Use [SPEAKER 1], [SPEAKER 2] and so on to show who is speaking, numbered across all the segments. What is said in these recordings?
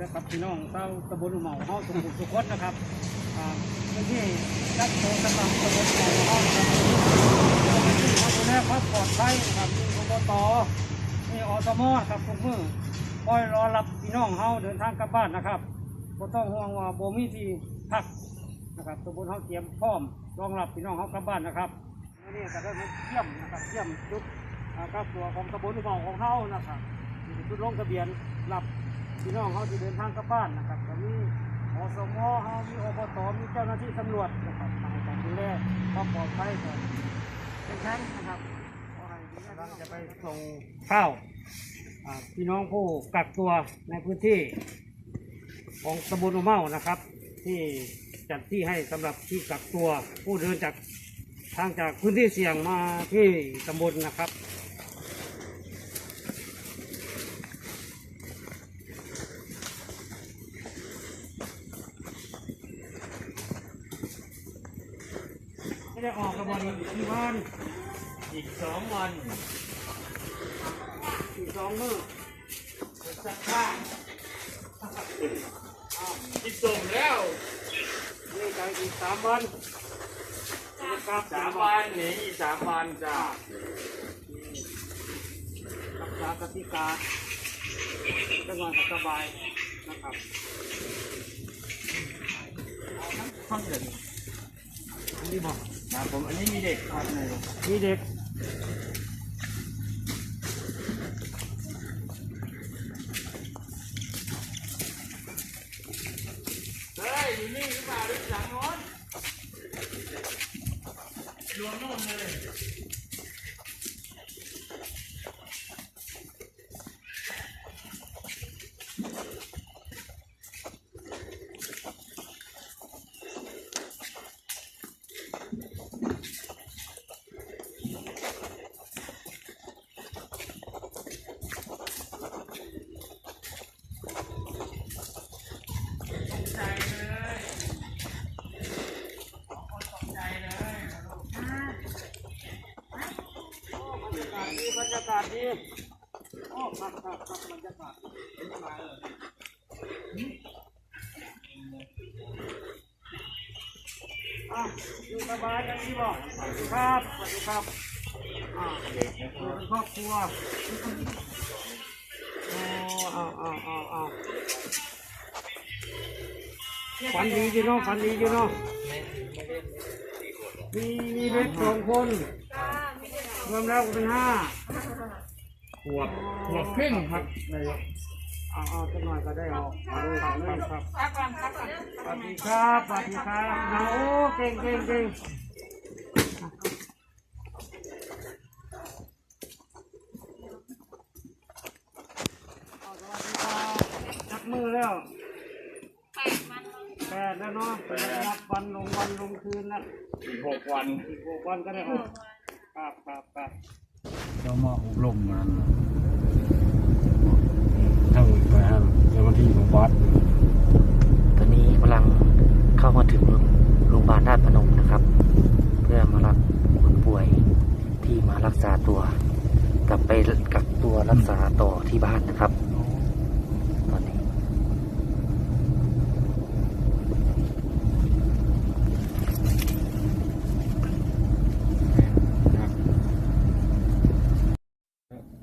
[SPEAKER 1] นะครับพี่น้องเต้าตำบลอุเหมาเฮาสุขุมสุขคนนะครับอ่าพื้นที่รักโตตำบลตำบลอุเหมาเฮานะครับพื้นที่เขาดูแลความปลอดภัยนะครับมีอบตมีอสมครับทุกมือคอยรอรับพี่น้องเฮาเดินทางกลับบ้านนะครับบ่ต้องห่วงว่าบ่มีที่พักนะครับตำบลเฮาเตรียมพร้อมรองรับพี่น้องเฮากลับบ้านนะครับวันนี่ก็ได้มาเยี่ยมนะครับเยี่ยมจุดอ่ากับตัวของตำบลอุเหมาของเฮานะครับจุดลงทะเบียนรับ พี่น้องเขาที่เดินทางกลับบ้านนะครับก็มีอสมเขามีอบตมีเจ้าหน้าที่ตำรวจนะครับมาให้การดูแลความปลอดภัยก่อนเป็นแท้งนะครับขอให้พี่น้องจะไปส่งข้าวอ่าพี่น้องผู้กักตัวในพื้นที่ของตำบลอุเมานะครับ ที่จัดที่ให้สำหรับที่กักตัวผู้เดินจากทางจากพื้นที่เสี่ยงมาที่ตำบลนะครับ ไม่ได้ออกกระบอกกี่วัน
[SPEAKER 2] อีกสองวัน
[SPEAKER 1] อีกสองมื้อ
[SPEAKER 2] สักผ้าอีกส่งแล้ว
[SPEAKER 1] นี่ก็อีกสามวันนี่ครับ
[SPEAKER 2] สามวันหนีอีกสามวันจ้า
[SPEAKER 1] รักษากติกาจังหวัดสบายนะครับ
[SPEAKER 2] ท่อนเดือน
[SPEAKER 1] อันนี้บอก
[SPEAKER 2] นะผมอันนี้มีเด็กครับใน
[SPEAKER 1] มีเด็ก
[SPEAKER 2] เฮ้ยอยู่นี่หรือเปล่าหรือหลังโน้นรวมโน่นเลย
[SPEAKER 1] บรรยากาศดีบรรยากาศดีโอ้ครับครับครับบรรยากาศอะอยู่สบายกันดีบอกสวัสดีครับสวัสดีครับอ่าเป็นครอบครัวโอ้เอาเอาเอาเอาฝันดีจีเนาะฝันดีจีเนาะมีมีเด็กสองคนรวมแล้วก็เป็นห้า
[SPEAKER 2] ขวบขวบครึ่งครับใน
[SPEAKER 1] เอาเอาสักหน่อยก็ได้ออกเอาเลยเอาเลยครับสวัสดีครับสวัสดีครับนะโอ้เก่งเก่งเก่งเอาสวัสดีครับจับมือแล้วแปดแล้วเนาะแปดนับวันลงวันลงคืนแล้ว
[SPEAKER 2] อีกหกวัน
[SPEAKER 1] อีกหกวันก็ได้ออกครับครับครับ
[SPEAKER 3] เรามาอบรมมันทั้งไปฮะเจ้าหน้าที่ของวัด
[SPEAKER 4] ตอนนี้กำลังเข้ามาถึงโรงพยาบาลราชพนมนะครับ เพื่อมารับคนป่วยที่มารักษาตัว กลับไปกักตัวรักษาต่อที่บ้านนะครับ ตอนนี้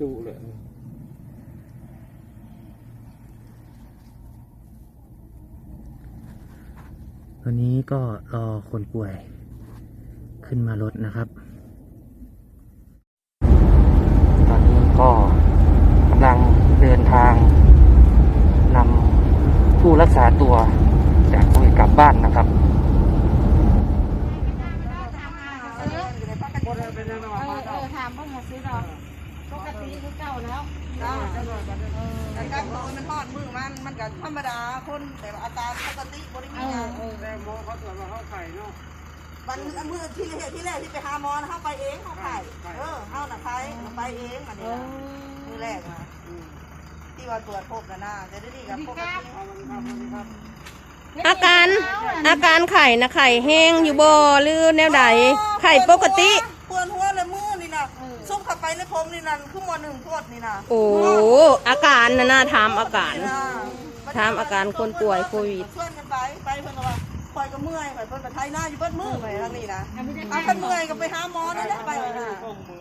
[SPEAKER 3] ดุเลย
[SPEAKER 4] ตอนนี้ก็รอคนป่วยขึ้นมารถนะครับ ตอนนี้ก็กำลังเดินทางนำผู้รักษาตัวจากโควิดกลับบ้านนะครับ
[SPEAKER 1] คนเราเป็นยังไง
[SPEAKER 5] เอ
[SPEAKER 1] มา
[SPEAKER 5] อเอ
[SPEAKER 1] เจ้า
[SPEAKER 5] อถามเพิ่งมาซื้อดอกปกติคือเก่า แล้ว
[SPEAKER 1] จ้าเจ้าหน่อยกัน
[SPEAKER 6] แต่การบอกว่ามันทอดมือมันมันก็ธรรมดาคนแต่ว่าอาการปกติบริ
[SPEAKER 5] เอ
[SPEAKER 6] มี
[SPEAKER 5] อ
[SPEAKER 6] อย่าง
[SPEAKER 5] เออ
[SPEAKER 1] แต่หมอเขาตรวจว่าเขาไข่เนาะ
[SPEAKER 6] วันมือที่แรกที่แรกที่ไปหาหมอนะเขาไปเองเขาไข่เออเขาน่ะใครไปเองอัน
[SPEAKER 5] เอ
[SPEAKER 6] นี้
[SPEAKER 5] อ
[SPEAKER 6] มือแรกนะที่ว่าตรวจพบนะนะแต่เดี๋ยวนี้กับปกติ
[SPEAKER 1] เอาวันนี้ครับวันนี้ครับ
[SPEAKER 7] อาการอาการไข่นะไข่แห้งอยู่บ่หรือแนวใดไข่ปกติ
[SPEAKER 6] ปวดหัวเลยมือ นี่นะซุกเข้าไปในพงนี่นั่นคือหมอหนึ่งโทษนี่นะ
[SPEAKER 7] โอ้อาการนะน่าถามอาการ
[SPEAKER 6] นี่นะไป
[SPEAKER 7] ถามอาการคนป่วยโควิด
[SPEAKER 6] ชวนกันไปไปเพิ่นก็ว่าคอยก็เมื่อยไปเพิ่นไปไทยหน้าอยู่เบิดมือไปทางนี้นะเอาคันเมื่อยก็ไปหาหมอนั่นแหละไปน่ะ
[SPEAKER 1] ต้อง
[SPEAKER 5] มื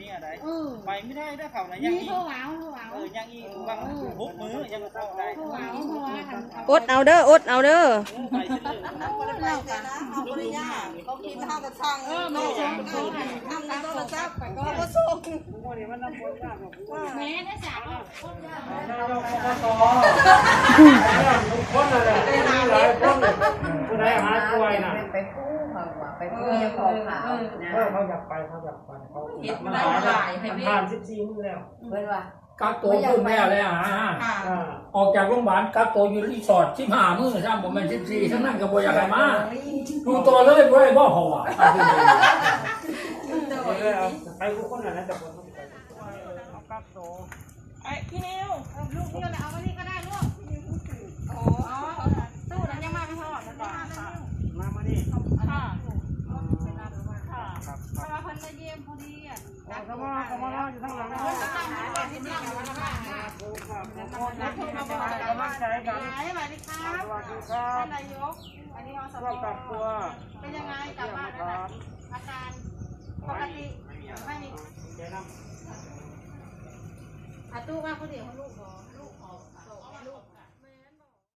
[SPEAKER 5] บัติ
[SPEAKER 1] จะนี่อะไร
[SPEAKER 5] เออ
[SPEAKER 1] ไปไม่ได้ได้ข่าวนะยัง
[SPEAKER 5] มี
[SPEAKER 1] อี
[SPEAKER 5] โทษหวาวโทษหวาว
[SPEAKER 1] เออยังอีบางหกมือยังเข้าได้
[SPEAKER 5] โทษหวาวโทษหวาว
[SPEAKER 7] อดเอาเด้ออดเอาเด้อ
[SPEAKER 1] ไปเรื่อย
[SPEAKER 6] เอาบ่ได้ไปเสียนะเอาบ่ได้ยากเขากินข้าวกระชัง
[SPEAKER 5] เออ
[SPEAKER 6] โต
[SPEAKER 5] มา
[SPEAKER 6] ท
[SPEAKER 5] ส่งเขาำ
[SPEAKER 6] ในโทรศัพท์
[SPEAKER 5] ไปก็
[SPEAKER 6] เขาก็ส่ง
[SPEAKER 1] ๆวันนี้มันน้ำฝนมากกว่า
[SPEAKER 5] แม่ได้สาว คนยาก
[SPEAKER 1] นายกอบตทุกคนนั่นแหละมีหลายคนผู้ใดหาป่วยน่ะ
[SPEAKER 8] ไปกู้เขาว่า ไปกู้เจ้าของเขานะ
[SPEAKER 1] เออเขาอยากไปเขาอยากไปเขา
[SPEAKER 8] เฮ็ด
[SPEAKER 1] มัน
[SPEAKER 8] ได้
[SPEAKER 1] หาย
[SPEAKER 8] หลายให้
[SPEAKER 1] มัน
[SPEAKER 8] แม่
[SPEAKER 1] ผ่านสิบสี่มื้อแล้ว
[SPEAKER 8] เพิ่นว่า
[SPEAKER 9] กักตัวขึ้นแม่เลยอะ
[SPEAKER 1] อ่า
[SPEAKER 9] ออกจากโรงพยาบาลกักตัวอยู่รีสอร์ทสิบห้ามื้อซ้ำผมเป็นสิบสี่ทั้งนั้นก็บ่อยากให้มาดูตัวเลยบ่ได้บ่พออะ
[SPEAKER 1] ไปทุกคนน่ะนะแต่คนต้องไปเอากักตัว
[SPEAKER 6] ไอ้พี่นิว
[SPEAKER 5] ลูกเดียวเอาไว้นี่ก็ได้ลูกโอ้ตู้นั้นยังมาไม่พอนะจ๊ะ
[SPEAKER 1] มามานี่
[SPEAKER 5] ค่ะ
[SPEAKER 1] ครับ
[SPEAKER 5] เพราะว่าเพิ่นมาเยี่ยมพอดีอะ
[SPEAKER 1] เขามาเขามาอยู่ข้างหลังนะ
[SPEAKER 5] เพิ่นก็ตั้งอยู่ที่นี่แล้วก็มาหา
[SPEAKER 1] แล้วโทรมาบอกกำลังใจกัน
[SPEAKER 5] สวัสดีครับ
[SPEAKER 1] สวัสดีครับ
[SPEAKER 5] ท่านนายกอันนี้อส
[SPEAKER 1] ก็กลับตัว
[SPEAKER 5] เป็นยังไงกลับบ้านแล้วนะอาการปกติไม่มี
[SPEAKER 1] เดี๋ยวนะ
[SPEAKER 5] อาตู้ว่าคนเดียวลูกบอลูก